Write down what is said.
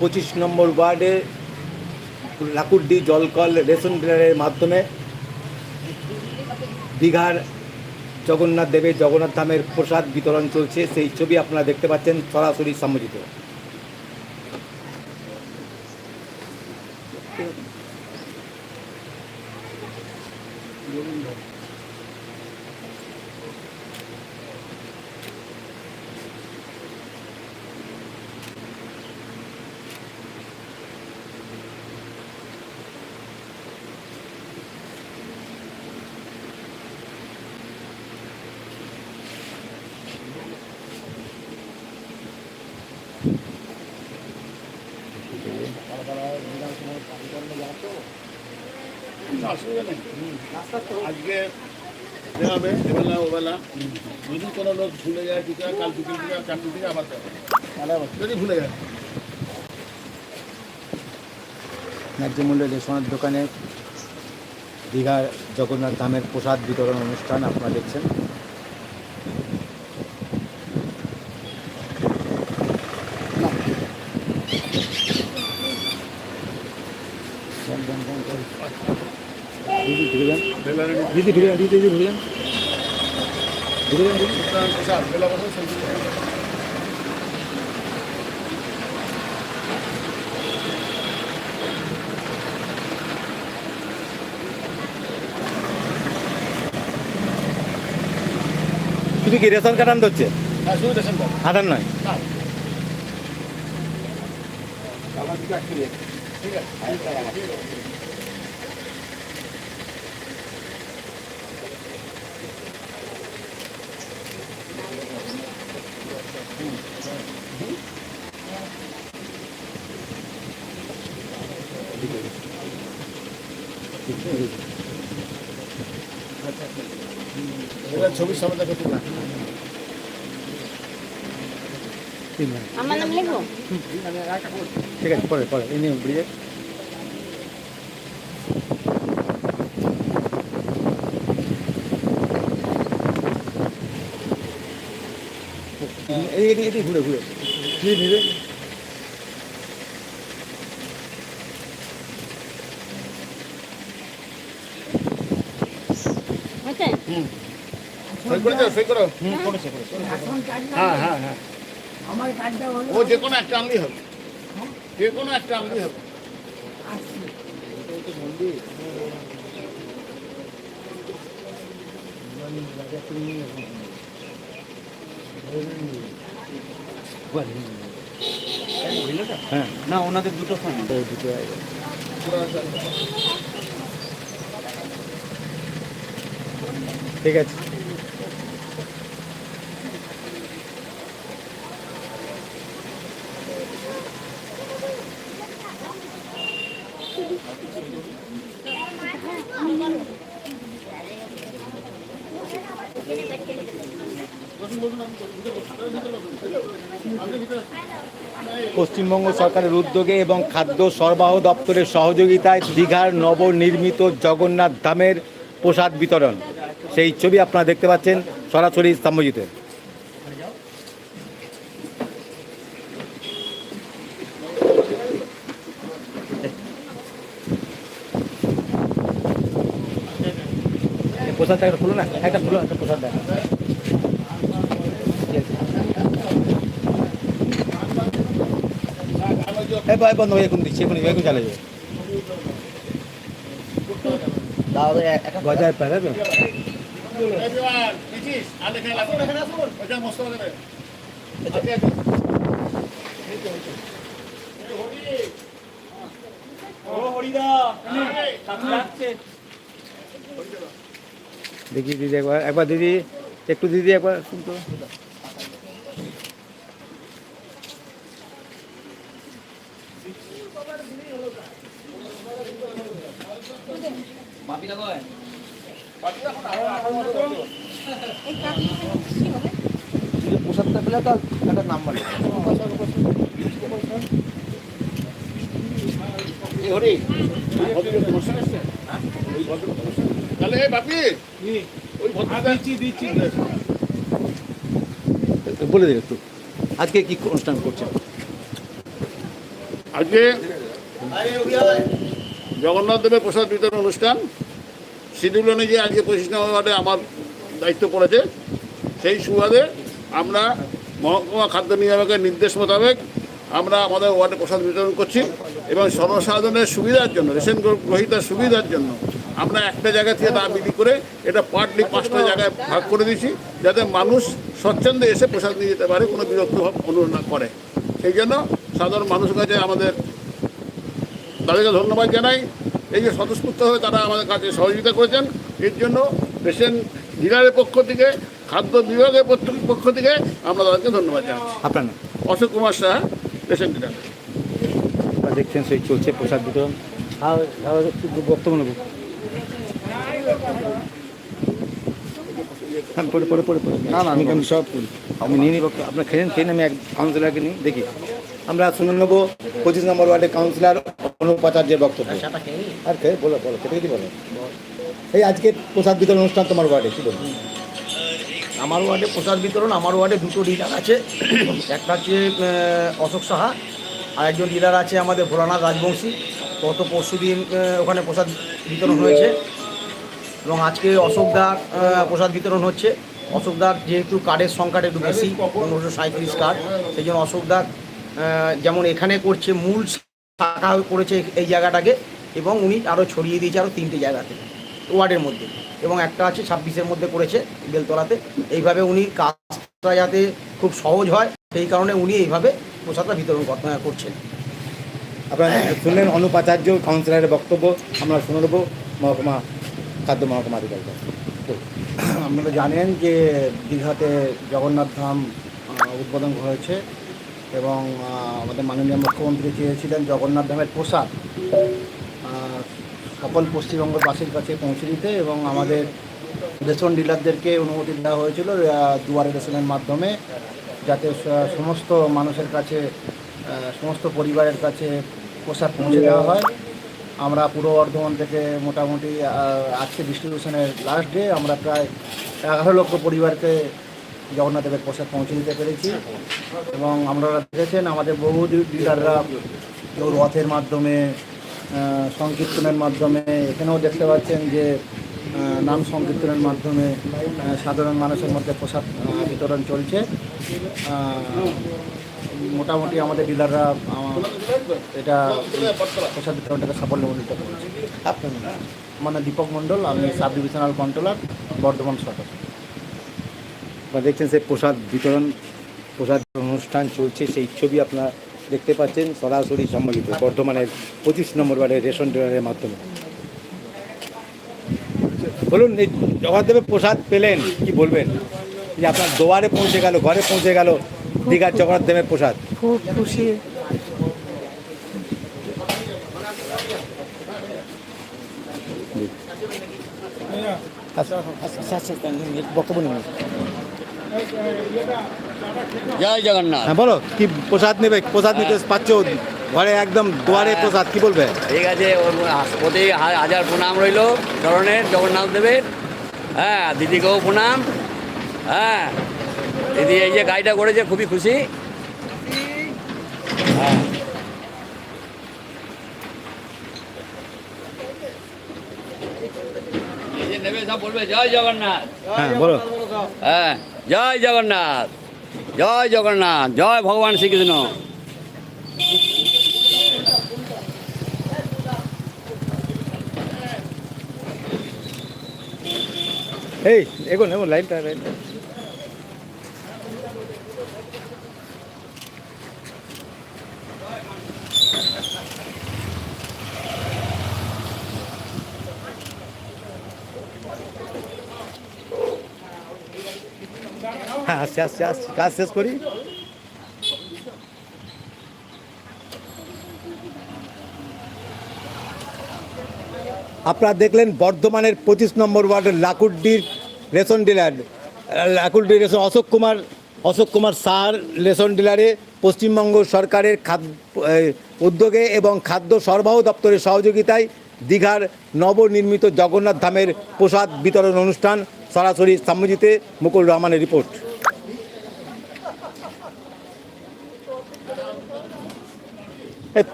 পঁচিশ নম্বর ওয়ার্ডে লাকুড্ডি জলকল রেশন ডিলারের মাধ্যমে দীঘার জগন্নাথ দেবের জগন্নাথ ধামের প্রসাদ বিতরণ চলছে। সেই ছবি আপনারা দেখতে পাচ্ছেন, সরাসরি সম্মোচিত অসুবিধা নেই এবেলা, ওবেলা কোনো লোক ভুলে যায় আবার যদি ভুলে যায়। ন্যায্য মূল্যে রেশনের দোকানে দীঘার জগন্নাথ ধামের প্রসাদ বিতরণ অনুষ্ঠান আপনারা দেখছেন। দিদি ঢুকে যান দিদি ঢুকে যান দিদি দিদি ঢুকে যান ঢুকে যান দিদি প্রসাদ বেলা বসে সবজি শুধু কি রেশন কার্ড আনতে হচ্ছে হ্যাঁ। শুধু রেশন কার্ড আধার নয় না ঠিক আছে এবার ছবির সামনে দেখো তোমরা আমার নাম লিখব ঠিক আছে পরে পরে এই নিয়ে ব্রিজে এই এটি এটি ঘুরে ঘুরে ঘুরে নিবে হয়েছে সই করে দাও সই করো হ্যাঁ হ্যাঁ হ্যাঁ আমার কার্ডটা হলো ও যে কোনো একটা আনলেই হবে। যে কোনো একটা আনলেই হবে। হ্যাঁ। না ওনাদের দুটো ফোন। দুটো ঠিক আছে। পশ্চিমবঙ্গ সরকারের উদ্যোগে এবং খাদ্য সরবরাহ দপ্তরের সহযোগিতায় দীঘার নবনির্মিত জগন্নাথ ধামের প্রসাদ বিতরণ। সেই ছবি আপনারা দেখতে পাচ্ছেন সরাসরি স্তম্ভজিতে প্রসাদটা একটা খুলো না, একটা খুলো একটা প্রসাদ দেখ এই ভাই বন্ধ হয়ে এখন দিচ্ছি এখন এখন চালে যাবে। গজায় এবার আচ্ছা দেখি দিদি একবার একবার দিদি একটু দিদি একবার শুনতো। প্রসাদটা পেলে তো একটা নাম্বার হরি তাহলে এই বাপি ওই দিচ্ছি দিচ্ছি বলে দিন একটু। আজকে কি অনুষ্ঠান করছেন? আজকে জগন্নাথ দেবের প্রসাদ বিতরণ অনুষ্ঠান। শিডিউল অনুযায়ী আজকে পঁচিশ নম্বর ওয়ার্ডে আমার দায়িত্ব পড়েছে, সেই সুবাদে আমরা মহকুমা খাদ্য নিয়ামকের নির্দেশ মোতাবেক আমরা আমাদের ওয়ার্ডে প্রসাদ বিতরণ করছি এবং সর্বসাধারণের সুবিধার জন্য, রেশন গ্রহীতার সুবিধার জন্য আমরা একটা জায়গা থেকে তা বিক্রি করে এটা পার্টলি পাঁচটা জায়গায় ভাগ করে দিয়েছি, যাতে মানুষ স্বচ্ছন্দে এসে প্রসাদ নিয়ে যেতে পারে, কোনো বিরক্ত অনুভব না করে। সেই জন্য সাধারণ মানুষের কাছে আমাদের তাদেরকে ধন্যবাদ জানাই। এই যে স্বতঃস্ফূর্ত হয়ে তারা আমাদের কাছে সহযোগিতা করেছেন এর জন্য পেশেন্ট ডিলারের পক্ষ থেকে খাদ্য বিভাগের পক্ষ- থেকে আমরা তাদেরকে ধন্যবাদ জানাচ্ছি। আপনার অশোক কুমার সাহা রেশন ডিলার। দেখছেন সেই চলছে প্রসাদ বিতরণ। বক্তব্য নেব। পরে পরে পরে পরে না না আমি আমি সব আমি নিয়ে নিই আপনার খেলেন খেয়ে আমি এক কাউন্সিলরকে নিই দেখি। আমরা শুনে নেব পঁচিশ নম্বর ওয়ার্ডের কাউন্সিলর অনুপাচার্যের বক্তব্য। আর কে বলো বলো খেতে খেতে বলো। এই আজকে প্রসাদ বিতরণ অনুষ্ঠান তোমার ওয়ার্ডে কি বলব আমার ওয়ার্ডে প্রসাদ বিতরণ আমার ওয়ার্ডে দুটো ডিলার আছে। একটা হচ্ছে অশোক সাহা আর একজন ডিলার আছে আমাদের ভোলানাথ রাজবংশী। গত পরশু দিন ওখানে প্রসাদ বিতরণ হয়েছে। এবং আজকে অশোক দার প্রসাদ বিতরণ হচ্ছে। অশোক দার যেহেতু কার্ডের সংখ্যাটা একটু বেশি পনেরোশো সাঁত্রিশ কার্ড সেই জন্য অশোক দার যেমন এখানে করছে মূল শাখা করেছে এই জায়গাটাকে এবং উনি আরও ছড়িয়ে দিয়েছে আরও তিনটে জায়গাতে ওয়ার্ডের মধ্যে এবং একটা আছে ছাব্বিশের মধ্যে করেছে বেলতলাতে। এইভাবে উনি কাজটা যাতে খুব সহজ হয় সেই কারণে উনি এইভাবে প্রসাদটা বিতরণ করছেন। আপনারা শুনলেন অনুপাচার্য কাউন্সিলরের বক্তব্য আমরা শুনে নেব মহকুমা খাদ্য মহকুমা অধিকারী আপনারা জানেন যে দীঘাতে জগন্নাথ ধাম উদ্বোধন হয়েছে এবং আমাদের মাননীয় মুখ্যমন্ত্রী চেয়েছিলেন জগন্নাথ ধামের প্রসাদ সকল পশ্চিমবঙ্গবাসীর কাছে পৌঁছে দিতে এবং আমাদের রেশন ডিলারদেরকে অনুমতি দেওয়া হয়েছিল দুয়ারে রেশনের মাধ্যমে, যাতে সমস্ত মানুষের কাছে সমস্ত পরিবারের কাছে প্রসাদ পৌঁছে দেওয়া হয়। আমরা পূর্ব বর্ধমান থেকে মোটামুটি আজকে ডিস্ট্রিবিউশনের লাস্ট ডে আমরা প্রায় এগারো লক্ষ পরিবারকে জগন্নাথ দেবের প্রসাদ পৌঁছে দিতে পেরেছি। এবং আপনারা দেখেছেন আমাদের বহু ডিলাররা কেউ রথের মাধ্যমে সংকীর্তনের মাধ্যমে এখানেও দেখতে পাচ্ছেন যে নাম সংকীর্তনের মাধ্যমে সাধারণ মানুষের মধ্যে প্রসাদ বিতরণ চলছে। মোটামুটি আমাদের ডিলাররা এটা প্রসাদ বিতরণটাকে সাফল্যমণ্ডিত করেছে। আপনার নাম? মানে দীপক মণ্ডল আমি সাব ডিভিশনাল কন্ট্রোলার বর্ধমান সদর। আপনারা দেখছেন সেই প্রসাদ বিতরণ প্রসাদ অনুষ্ঠান চলছে সেই ছবি আপনারা দেখতে পাচ্ছেন সরাসরি সম্মিলিত বর্ধমানের পঁচিশ নম্বর ওয়ার্ডের রেশন ডিলারের মাধ্যমে বলুন এই জগৎদেবের প্রসাদ পেলেন কি বলবেন যে আপনার দোয়ারে পৌঁছে গেল ঘরে পৌঁছে গেল দীঘার জগন্নাথ প্রসাদ খুব খুশি আচ্ছা আচ্ছা আচ্ছা বক্তব্য নিন জয় জগন্নাথ। হ্যাঁ বলো কি প্রসাদ নেবে? প্রসাদ নিতে পাচ্ছ? ঘরে একদম দুয়ারে প্রসাদ কি বলবে? ঠিক আছে প্রতি হাজার প্রণাম রইল চরণের জগন্নাথ দেবের। হ্যাঁ দিদিকেও প্রণাম। হ্যাঁ দিদি এই যে গাড়িটা করেছে খুবই খুশি। হ্যাঁ। নেবে সব বলবে জয় জগন্নাথ। হ্যাঁ বলো। হ্যাঁ। জয় জগন্নাথ জয় জগন্নাথ জয় ভগবান শ্রীকৃষ্ণ। এই এগোন এগোন লাইনটা লাইনটা। হ্যাঁ আসছে কাজ শেষ করি? আপনারা দেখলেন বর্ধমানের পঁচিশ নম্বর ওয়ার্ডের লাকুড্ডির ration dealer. লাকুড্ডির ration Ashok Kumar Ashok Kumar sir ration ডিলারে, Paschimbanga সরকারের খাদ্য উদ্যোগে এবং খাদ্য সরবরাহ দপ্তরের সহযোগিতায় দীঘার নবনির্মিত জগন্নাথ ধামের প্রসাদ বিতরণ অনুষ্ঠান সরাসরি সাম্যজিতে মুকুল রহমানের রিপোর্ট। e